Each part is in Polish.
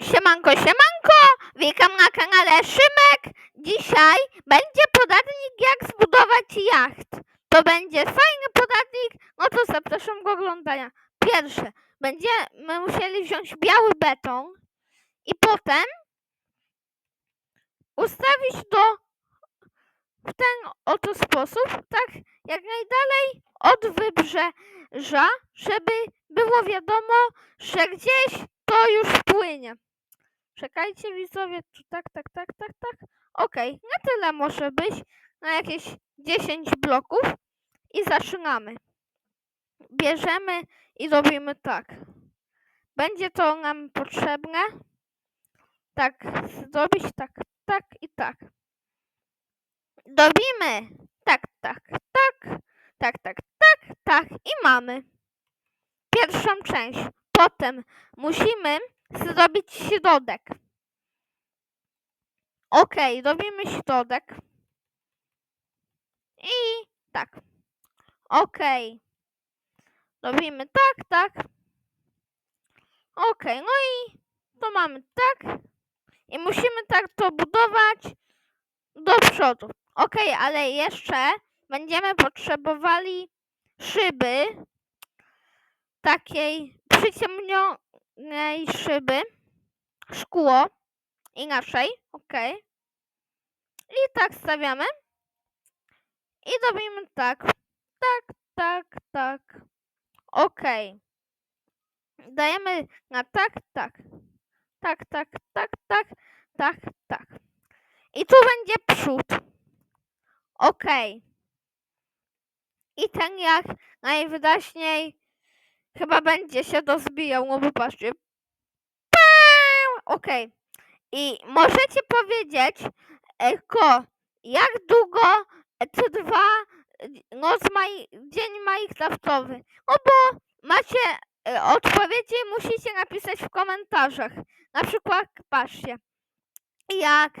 Siemanko, siemanko! Witam na kanale Szymek. Dzisiaj będzie poradnik jak zbudować jacht. To będzie fajny poradnik, no to zapraszam do oglądania. Pierwsze, będziemy musieli wziąć biały beton i potem ustawić to w ten oto sposób, tak jak najdalej od wybrzeża, żeby było wiadomo, że gdzieś to już płynie. Czekajcie widzowie, tu tak, tak, tak, tak, tak. Okej, na tyle może być, na jakieś 10 bloków i zaczynamy. Bierzemy i robimy tak. Będzie to nam potrzebne. Tak, zrobić tak, tak i tak. Dobimy. Tak, tak, tak, tak, tak, tak, tak i mamy pierwszą część. Potem musimy zrobić środek. Ok, robimy środek. I tak. Ok. Robimy tak, tak. Ok, no i to mamy tak. I musimy tak to budować do przodu. Ok, ale jeszcze będziemy potrzebowali szyby takiej przyciemnionej szyby, szkło inaczej, ok. I tak stawiamy i robimy tak, tak, tak, tak, ok. Dajemy na tak, tak, tak, tak, tak, tak, tak, tak. I tu będzie przód. Ok. I ten jak najwyraźniej chyba będzie się dozbijał, no bo patrzcie. Ok. I możecie powiedzieć, e, ko, jak długo e, trwa e, noc maj, dzień Minecraftowy? No bo macie odpowiedzi musicie napisać w komentarzach. Na przykład, patrzcie, jak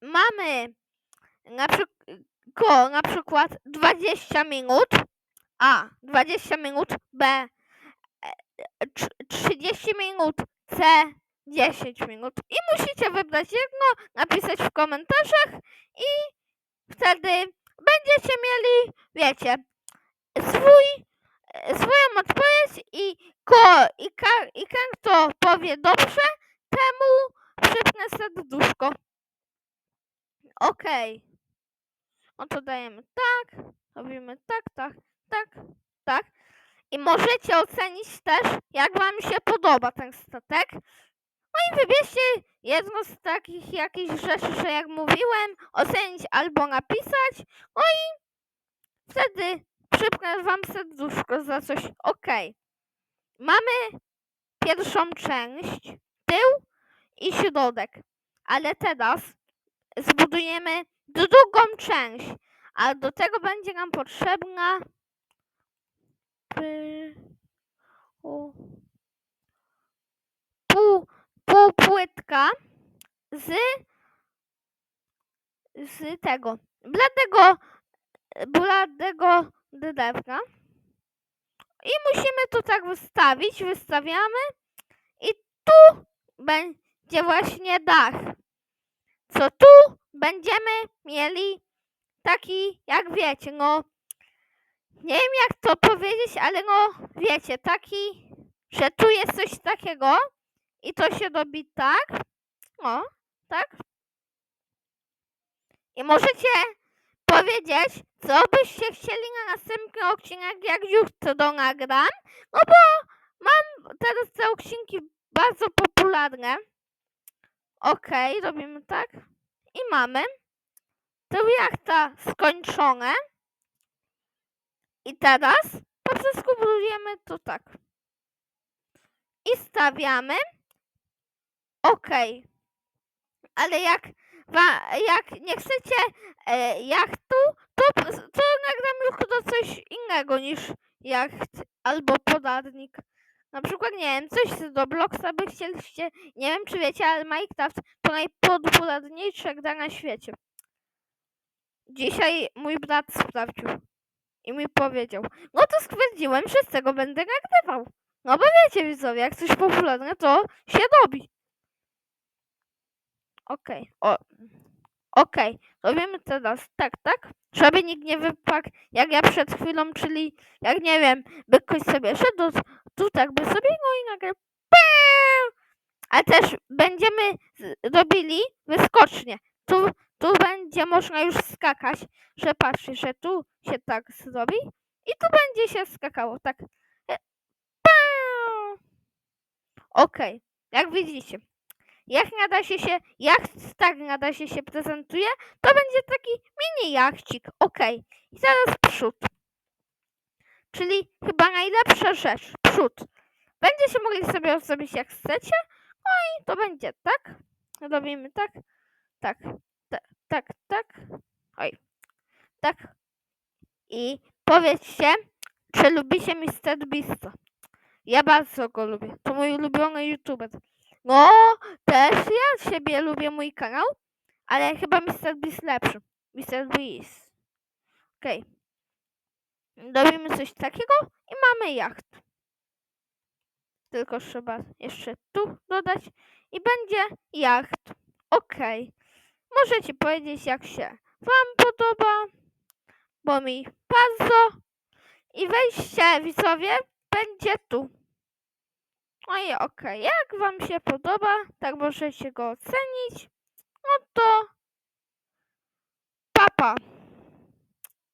mamy na, przyk- ko, na przykład 20 minut, a 20 minut, b 30 minut, c 10 minut. I musicie wybrać jedno, napisać w komentarzach i wtedy będziecie mieli, wiecie, swój, e, swoją odpowiedź i ko, i, ka, i powie dobrze, temu przypnę serduszko. Okej. No to dajemy tak, robimy tak, tak. I możecie ocenić też, jak wam się podoba ten statek. No i wybierzcie jedno z takich jakichś rzeczy, że jak mówiłem, ocenić albo napisać. No i wtedy przypnę wam serduszko za coś. Okej. Mamy pierwszą część, tył i środek. Ale teraz zbudujemy drugą część. A do tego będzie nam potrzebna u- pół, półpłytka z z tego bladego bladego drewna. I musimy to tak wystawić. Wystawiamy i tu będzie właśnie dach. Co tu będziemy mieli taki, jak wiecie, no nie wiem jak to powiedzieć, ale no wiecie, taki, że tu jest coś takiego i to się robi tak, o, tak. I możecie powiedzieć, co byście chcieli na następny odcinek, jak już to nagram, no bo mam teraz te odcinki bardzo popularne. Okej, robimy tak. I mamy. To jachta skończone. I teraz po prostu budujemy to tak. I stawiamy. Okej. Ale jak, jak nie chcecie e, jachtu, to, to nagram już to coś innego niż jacht albo podarnik. Na przykład, nie wiem, coś z Robloxa by chcieliście, nie wiem czy wiecie, ale Minecraft to najpopularniejsza gra na świecie. Dzisiaj mój brat sprawdził i mi powiedział, no to stwierdziłem, że z tego będę nagrywał. No bo wiecie widzowie, jak coś popularne, to się robi. Okej, o. Okej, robimy teraz tak, tak? Żeby nikt nie wypadł, jak ja przed chwilą, czyli jak nie wiem, by ktoś sobie szedł, tu tak by sobie, no i nagle! A też będziemy robili wyskocznie. Tu, tu będzie można już skakać, że patrzcie, że tu się tak zrobi i tu będzie się skakało, tak. E! Okej, jak widzicie, jak nada się się, jak tak nada się się prezentuje, to będzie taki mini jachcik. Okej, i teraz przód. Czyli chyba najlepsza rzecz, przód. Będziecie mogli sobie zrobić jak chcecie, no i to będzie tak. Robimy tak, tak, tak. Oj, tak. I powiedzcie, czy lubicie Mr. Beasta. Ja bardzo go lubię. To mój ulubiony youtuber. No, też ja siebie lubię mój kanał, ale chyba Mr. Beast lepszy. Mr. Beast. Okej. Robimy coś takiego i mamy jacht. Tylko trzeba jeszcze tu dodać i będzie jacht. Okej. Możecie powiedzieć jak się wam podoba, bo mi bardzo. I wejście widzowie będzie tu. No i okej, jak wam się podoba, tak możecie go ocenić. No to papa.